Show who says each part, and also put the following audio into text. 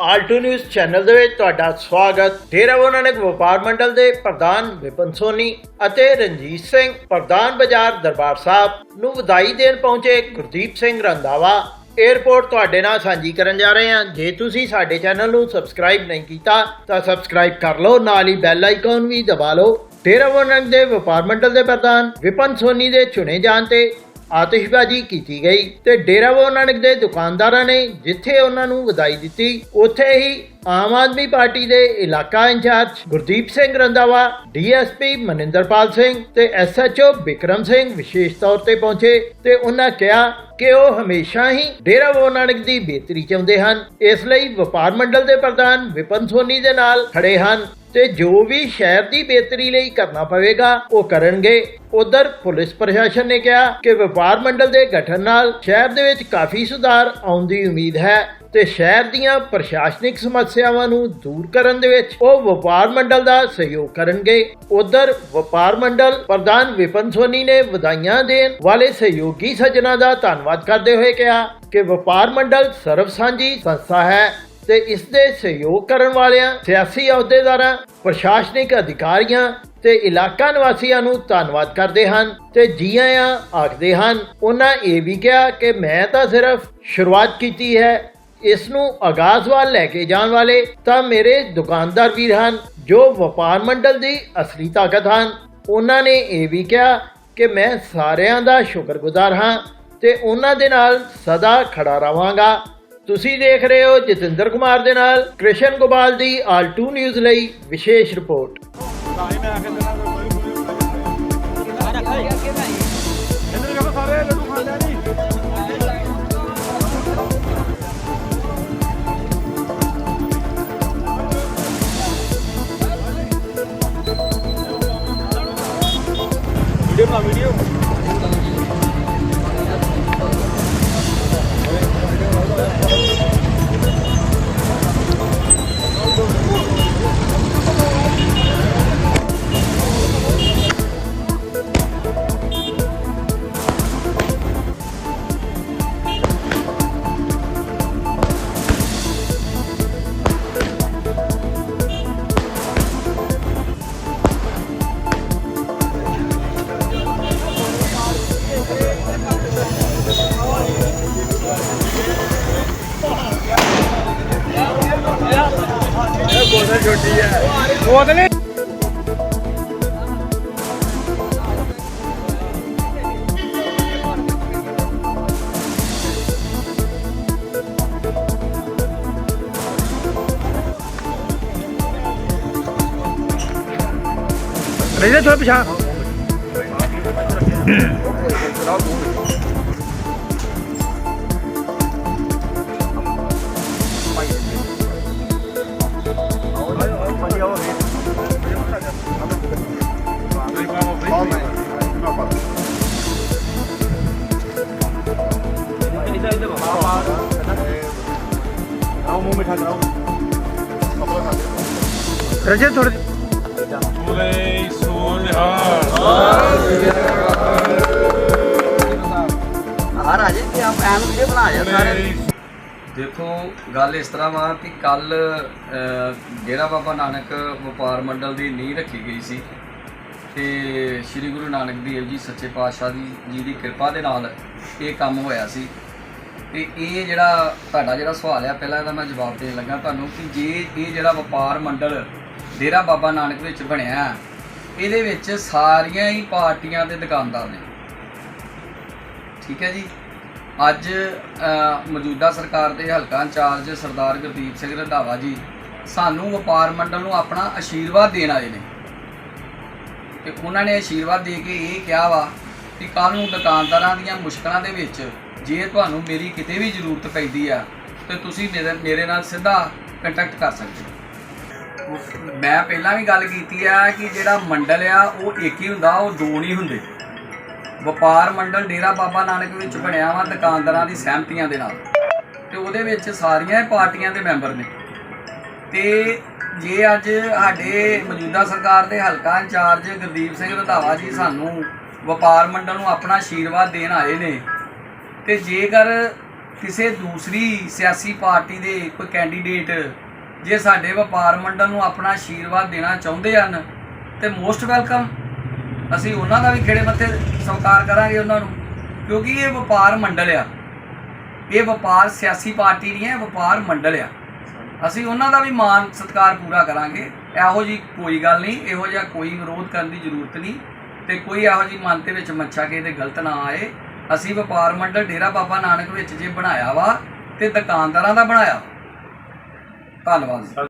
Speaker 1: Alto news channel ਦੇ ਵਿੱਚ ਤੁਹਾਡਾ ਸਵਾਗਤ। ਡੇਰਾ ਉਹਨਾਂ ਵਪਾਰ ਮੰਡਲ ਦੇ ਪ੍ਰਧਾਨ ਵਿਪਨ ਸੋਨੀ ਅਤੇ ਰਣਜੀਤ ਸਿੰਘ, ਪ੍ਰਧਾਨ ਬਾਜ਼ਾਰ ਦਰਬਾਰ ਸਾਹਿਬ ਨੂੰ ਵਧਾਈ ਦੇਣ ਪਹੁੰਚੇ ਗੁਰਦੀਪ ਸਿੰਘ ਰੰਧਾਵਾ। 에어ਪੋਰਟ ਤੁਹਾਡੇ ਨਾਲ ਸਾਂਝੀ ਕਰਨ ਜਾ ਰਹੇ ਹਾਂ। ਜੇ ਤੁਸੀਂ ਸਾਡੇ ਚੈਨਲ ਨੂੰ ਸਬਸਕ੍ਰਾਈਬ ਨਹੀਂ ਕੀਤਾ, ਤਾਂ ਸਬਸਕ੍ਰਾਈਬ ਕਰ ਲਓ, ਨਾਲ ਹੀ ਬੈਲ ਆਈਕਨ ਵੀ ਦਬਾ ਲਓ। ਡੇਰਾ ਨਾਨਕ ਦੇ ਵਪਾਰ ਮੰਡਲ ਦੇ ਪ੍ਰਧਾਨ ਵਿਪਨ ਸੋਨੀ ਦੇ ਚੁਣੇ ਜਾਣ ਤੇ ਆਤਿਸ਼ਬਾਜ਼ੀ ਕੀਤੀ ਗਈ ਤੇ ਡੇਰਾ ਬਾਬਾ ਨਾਨਕ ਦੇ ਦੁਕਾਨਦਾਰਾਂ ਨੇ ਜਿੱਥੇ ਉਹਨਾਂ ਨੂੰ ਵਧਾਈ ਦਿੱਤੀ, ਉੱਥੇ ਹੀ ਆਮ ਆਦਮੀ ਪਾਰਟੀ ਦੇ ਇਲਾਕਾ ਇੰਚਾਰਜ ਗੁਰਦੀਪ ਸਿੰਘ ਰੰਦਾਵਾ ਡੀਐਸਪੀ ਮਨਿੰਦਰਪਾਲ ਸਿੰਘ ਤੇ ਐਸਐਚਓ ਵਿਕਰਮ ਸਿੰਘ ਵਿਸ਼ੇਸ਼ ਤੌਰ ਤੇ ਪਹੁੰਚੇ ਤੇ ਉਹਨਾਂ ਕਿਹਾ ਕਿ ਉਹ ਹਮੇਸ਼ਾ ਹੀ ਡੇਰਾ ਬਾਬਾ ਨਾਨਕ ਦੀ ਬਿਹਤਰੀ ਚਾਹੁੰਦੇ ਹਨ। ਇਸ ਲਈ ਵਪਾਰ ਮੰਡਲ ਦੇ ਪ੍ਰਧਾਨ ਵਿਪਨ ਸੋਨੀ ਦੇ ਨਾਲ ਖੜੇ ਹਨ। ਤੇ ਜੋ ਵੀ ਸ਼ਹਿਰ ਦੀ ਬਿਹਤਰੀ ਲਈ ਕਰਨਾ ਪਵੇਗਾ, ਉਹ ਕਰਨਗੇ। ਉਧਰ ਪੁਲਿਸ ਪ੍ਰਸ਼ਾਸਨ ਨੇ ਕਿਹਾ ਕਿ ਵਪਾਰ ਮੰਡਲ ਦੇ ਗਠਨ ਨਾਲ ਸ਼ਹਿਰ ਦੇ ਵਿੱਚ ਕਾਫੀ ਸੁਧਾਰ ਆਉਣ ਦੀ ਉਮੀਦ ਹੈ ਤੇ ਸ਼ਹਿਰ ਦੀਆਂ ਪ੍ਰਸ਼ਾਸਨਿਕ ਸਮੱਸਿਆਵਾਂ ਨੂੰ ਦੂਰ ਕਰਨ ਦੇ ਵਿੱਚ ਉਹ ਵਪਾਰ ਮੰਡਲ ਦਾ ਸਹਿਯੋਗ ਕਰਨਗੇ। ਉਧਰ ਵਪਾਰ ਮੰਡਲ ਪ੍ਰਧਾਨ ਵਿਪਨ ਸੋਨੀ ਨੇ ਵਧਾਈਆਂ ਦੇਣ ਵਾਲੇ ਸਹਿਯੋਗੀ ਸੱਜਣਾ ਦਾ ਧੰਨਵਾਦ ਕਰਦੇ ਹੋਏ ਕਿਹਾ ਕਿ ਵਪਾਰ ਮੰਡਲ ਸਰਵ ਸਾਂਝੀ ਸੰਸਥਾ ਹੈ। ਤੇ ਇਸ ਦੇ ਸਹਿਯੋਗ ਕਰਨ ਵਾਲਿਆਂ, ਸਿਆਸੀ ਅਹੁਦੇਦਾਰਾਂ, ਪ੍ਰਸ਼ਾਸਨਿਕ ਅਧਿਕਾਰੀਆਂ ਤੇ ਇਲਾਕਾ ਨਿਵਾਸੀਆਂ ਨੂੰ ਧੰਨਵਾਦ ਕਰਦੇ ਹਨ ਤੇ ਜੀ ਆਇਆਂ ਆਖਦੇ ਹਨ। ਉਹਨਾਂ ਇਹ ਵੀ ਕਿਹਾ ਕਿ ਮੈਂ ਤਾਂ ਸਿਰਫ ਸ਼ੁਰੂਆਤ ਕੀਤੀ ਹੈ। ਇਸ ਨੂੰ ਆਗਾਜ਼ ਵੱਲ ਲੈ ਕੇ ਜਾਣ ਵਾਲੇ ਤਾਂ ਮੇਰੇ ਦੁਕਾਨਦਾਰ ਵੀਰ ਹਨ, ਜੋ ਵਪਾਰ ਮੰਡਲ ਦੀ ਅਸਲੀ ਤਾਕਤ ਹਨ। ਉਹਨਾਂ ਨੇ ਇਹ ਵੀ ਕਿਹਾ ਕਿ ਮੈਂ ਸਾਰਿਆਂ ਦਾ ਸ਼ੁਕਰਗੁਜ਼ਾਰ ਹਾਂ ਤੇ ਉਹਨਾਂ ਦੇ ਨਾਲ ਸਦਾ ਖੜਾ ਰਵਾਂਗਾ ਤੁਸੀਂ ਦੇਖ ਰਹੇ ਹੋ ਜਤਿੰਦਰ ਕੁਮਾਰ ਦੇ ਨਾਲ ਕ੍ਰਿਸ਼ਨ ਗੋਪਾਲ ਦੀ ਆਲ ਆਲ2 ਨਿਊਜ਼ ਲਈ ਵਿਸ਼ੇਸ਼ ਰਿਪੋਰਟ।
Speaker 2: ਵੀਡੀਓ ਬਣਾ, ਵੀਡੀਓ। ਇਹ ਬੋਤਲ ਛੋਟੀ ਹੈ ਬੋਤਲ ਰਹਿ ਥੋੜਾ ਪਿਛਾ। ਰਜੇ ਥੋੜੇ
Speaker 3: ਬੋਲੇ ਸੋਨਿਹਾ
Speaker 4: ਹਰ ਆ ਜੇ ਕਿ ਆਪ ਐਨ ਵੀਡੀਓ ਬਣਾ ਜਾ ਸਾਰੇ। ਦੇਖੋ ਗੱਲ ਇਸ ਤਰ੍ਹਾਂ ਵਾ ਕਿ ਕੱਲ ਡੇਰਾ ਬਾਬਾ ਨਾਨਕ ਵਪਾਰ ਮੰਡਲ ਦੀ ਨੀਂਹ ਰੱਖੀ ਗਈ ਸੀ ਤੇ ਸ੍ਰੀ ਗੁਰੂ ਨਾਨਕ ਦੇਵ ਜੀ ਸੱਚੇ ਪਾਤਸ਼ਾਹ ਦੀ ਜੀ ਦੀ ਕਿਰਪਾ ਦੇ ਨਾਲ ਇਹ ਕੰਮ ਹੋਇਆ ਸੀ। ਤੇ ਇਹ ਜਿਹੜਾ ਤੁਹਾਡਾ ਜਿਹੜਾ ਸਵਾਲ ਆ, ਪਹਿਲਾਂ ਇਹਦਾ ਮੈਂ ਜਵਾਬ ਦੇਣ ਲੱਗਾ ਤੁਹਾਨੂੰ ਕਿ ਜੇ ਇਹ ਜਿਹੜਾ ਵਪਾਰ ਮੰਡਲ ਡੇਰਾ ਬਾਬਾ ਨਾਨਕ ਵਿੱਚ ਬਣਿਆ ਇਹਦੇ ਵਿੱਚ ਸਾਰੀਆਂ ਹੀ ਪਾਰਟੀਆਂ ਦੇ ਦੁਕਾਨਦਾਰ ਨੇ। ਠੀਕ ਹੈ ਜੀ? ਅੱਜ ਮੌਜੂਦਾ ਸਰਕਾਰ ਦੇ ਹਲਕਾ ਇੰਚਾਰਜ ਸਰਦਾਰ ਗੁਰਦੀਪ ਸਿੰਘ ਰੰਧਾਵਾ ਜੀ ਸਾਨੂੰ ਵਪਾਰ ਮੰਡਲ ਨੂੰ ਆਪਣਾ ਆਸ਼ੀਰਵਾਦ ਦੇਣ ਆਏ ਨੇ। ਤੇ ਉਹਨਾਂ ਨੇ ਆਸ਼ੀਰਵਾਦ ਦੇ ਕੇ ਇਹ ਕਿਹਾ ਵਾ ਕਿ ਕੱਲ੍ਹ ਨੂੰ ਦੁਕਾਨਦਾਰਾਂ ਦੀਆਂ ਮੁਸ਼ਕਲਾਂ ਦੇ ਵਿੱਚ ਜੇ ਤੁਹਾਨੂੰ ਮੇਰੀ ਕਿਤੇ ਵੀ ਜ਼ਰੂਰਤ ਪੈਂਦੀ ਆ, ਤੇ ਤੁਸੀਂ ਮੇਰੇ ਮੇਰੇ ਨਾਲ ਸਿੱਧਾ ਕੰਟੈਕਟ ਕਰ ਸਕਦੇ ਹੋ। ਮੈਂ ਪਹਿਲਾਂ ਵੀ ਗੱਲ ਕੀਤੀ ਆ ਕਿ ਜਿਹੜਾ ਮੰਡਲ ਆ, ਉਹ ਇੱਕ ਹੀ ਹੁੰਦਾ, ਉਹ ਦੋ ਨਹੀਂ ਹੁੰਦੇ। ਵਪਾਰ ਮੰਡਲ ਡੇਰਾ ਬਾਬਾ ਨਾਨਕ ਵਿੱਚ ਬਣਿਆ ਵਾ, ਦੁਕਾਨਦਾਰਾਂ ਦੀ ਸਹਿਮਤੀਆਂ ਦੇ ਨਾਲ। ਤੇ ਉਹਦੇ ਵਿੱਚ ਸਾਰੀਆਂ ਹੀ ਪਾਰਟੀਆਂ ਦੇ ਮੈਂਬਰ ਨੇ। ਤੇ ਜੇ ਅੱਜ ਸਾਡੇ ਮੌਜੂਦਾ ਸਰਕਾਰ ਦੇ ਹਲਕਾ ਇੰਚਾਰਜ ਗੁਰਦੀਪ ਸਿੰਘ ਰਧਾਵਾ ਜੀ ਸਾਨੂੰ ਵਪਾਰ ਮੰਡਲ ਨੂੰ ਆਪਣਾ ਆਸ਼ੀਰਵਾਦ ਦੇਣ ਆਏ ਨੇ ਤੇ ਜੇਕਰ ਕਿਸੇ ਦੂਸਰੀ ਸਿਆਸੀ ਪਾਰਟੀ ਦੇ ਕੋਈ ਕੈਂਡੀਡੇਟ ਜੇ ਸਾਡੇ ਵਪਾਰ ਮੰਡਲ ਨੂੰ ਆਪਣਾ ਆਸ਼ੀਰਵਾਦ ਦੇਣਾ ਚਾਹੁੰਦੇ ਹਨ, ਤੇ ਮੋਸਟ ਵੈਲਕਮ ਅਸੀਂ ਉਹਨਾਂ ਦਾ ਵੀ ਖੇੜੇ ਮੱਥੇ ਸਵਾਰ ਕਰਾਂਗੇ ਉਹਨਾਂ ਨੂੰ, ਕਿਉਂਕਿ ਇਹ ਵਪਾਰ ਮੰਡਲ ਆ। ਇਹ ਵਪਾਰ ਸਿਆਸੀ ਪਾਰਟੀ ਨਹੀਂ ਹੈ ਵਪਾਰ ਮੰਡਲ ਆ। ਅਸੀਂ ਉਹਨਾਂ ਦਾ ਵੀ ਮਾਨ ਸਤਿਕਾਰ ਪੂਰਾ ਕਰਾਂਗੇ। ਇਹੋ ਜੀ ਕੋਈ ਗੱਲ ਨਹੀਂ, ਇਹੋ ਜਿਹਾ ਕੋਈ ਵਿਰੋਧ ਕਰਨ ਦੀ ਜ਼ਰੂਰਤ ਨਹੀਂ, ਤੇ ਕੋਈ ਇਹੋ ਜੀ ਮਨ ਦੇ ਵਿੱਚ ਮੱਛਾ ਕੇ ਤੇ ਗਲਤ ਨਾ ਆਏ। ਅਸੀਂ ਵਪਾਰ ਮੰਡਲ ਡੇਰਾ ਬਾਬਾ ਨਾਨਕ ਵਿੱਚ ਜੇ ਬਣਾਇਆ ਵਾ ਤੇ ਦੁਕਾਨਦਾਰਾਂ ਦਾ ਬਣਾਇਆ। ਧੰਨਵਾਦ।